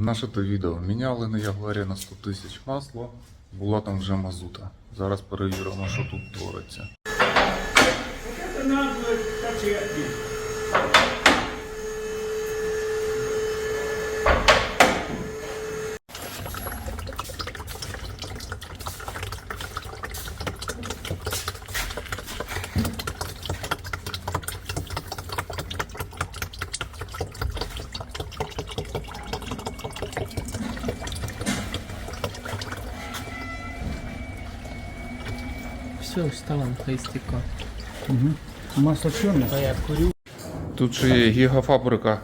Наше то відео. Міняли на Ягуарі на 100 тисяч масло. Була там вже мазута. Зараз перевіримо, що тут твориться. Все, вставим, хай стіка. Масло черное? А я курю. Тут ще є гігафабрика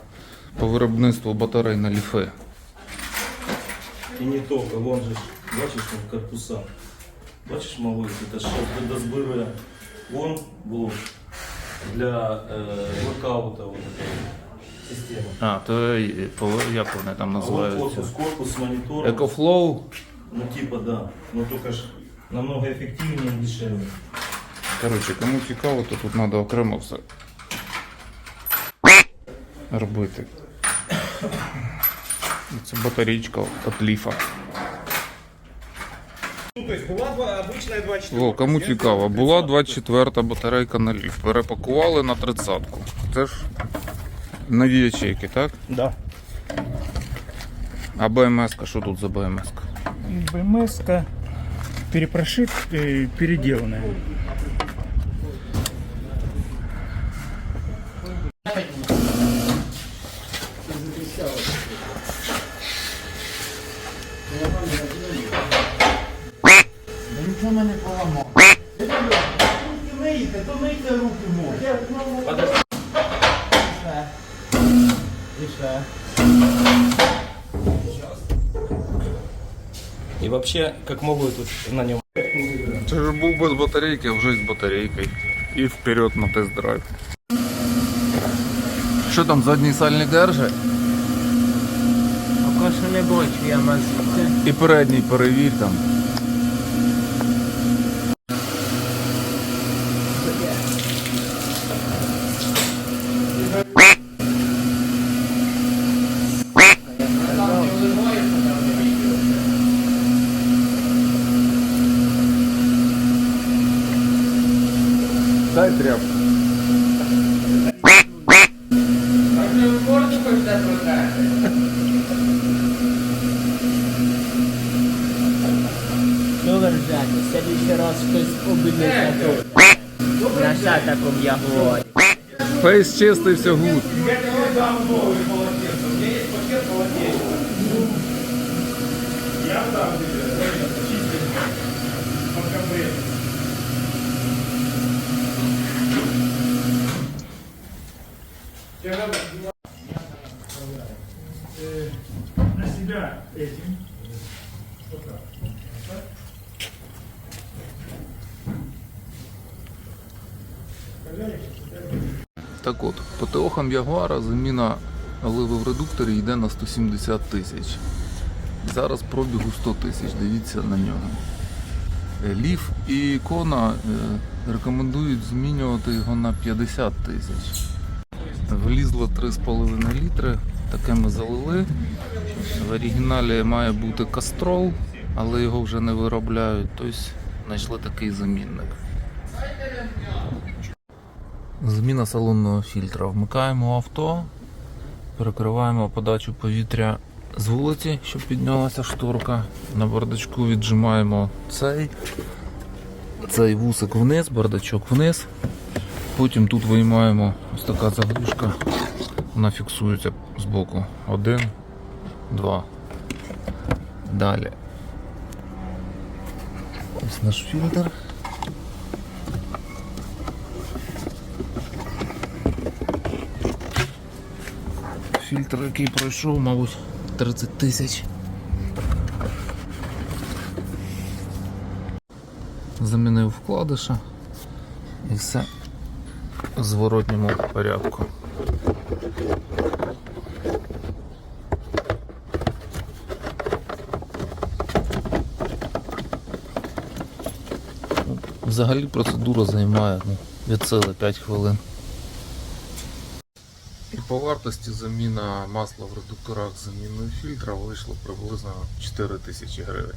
по виробництву батарей на ліфи. І не тільки, вон же, ж, бачиш, там корпуса. Бачиш, малий, це ж для вон блок для е, воркаута вот этой системи. А, то як вони там називаються? корпус, корпус монитора. Екофлоу. Ну типа да. Ну только ж намного эффективнее и дешевле. Коротше, кому цікаво, то тут треба окремо все робити. Це батарейка від ліфа. Ну, то есть была два- обычная 24. О, кому цікаво, була 24-та батарейка на ліф. Перепакували на 30-ку. Це ж нові ячейки, так? Да. А БМС-ка, що тут за БМС-ка? БМС-ка перепрошит, э, переделанная. Подожди. Еще. Еще. И вообще, как могут тут на нем Це ж був без батарейки, а вже з батарейкою. І вперед на тест-драйв. Що там, задній сальник держить? Поки що не бачу, я мазути. І передній перевір там. Дай тряпку. Добре, Женя, в следующий раз хтось обидеться тут. На шатаком таком я говорю? Фейс чистий, все гуд. На Так от, по ТОхам Ягуара заміна оливи в редукторі йде на 170 тисяч. Зараз пробігу 100 тисяч, дивіться на нього. Е, Ліф і ікона е, рекомендують змінювати його на 50 тисяч. Влізло 3,5 літри, таке ми залили. В оригіналі має бути кастрол, але його вже не виробляють, тобто знайшли такий замінник. Зміна салонного фільтра. Вмикаємо авто, перекриваємо подачу повітря з вулиці, щоб піднялася шторка. На бардачку віджимаємо цей, цей вусик вниз, бардачок вниз. Потім тут виймаємо ось така заглушка. Вона фіксується з боку. Один, два. Далі. Ось наш фільтр. Фільтр, який пройшов, мабуть, 30 тисяч. Замінив вкладиша і все в зворотньому порядку. Взагалі процедура займає ну, від сили 5 хвилин. По вартості заміна масла в редукторах заміною фільтра вийшла приблизно 4 тисячі гривень.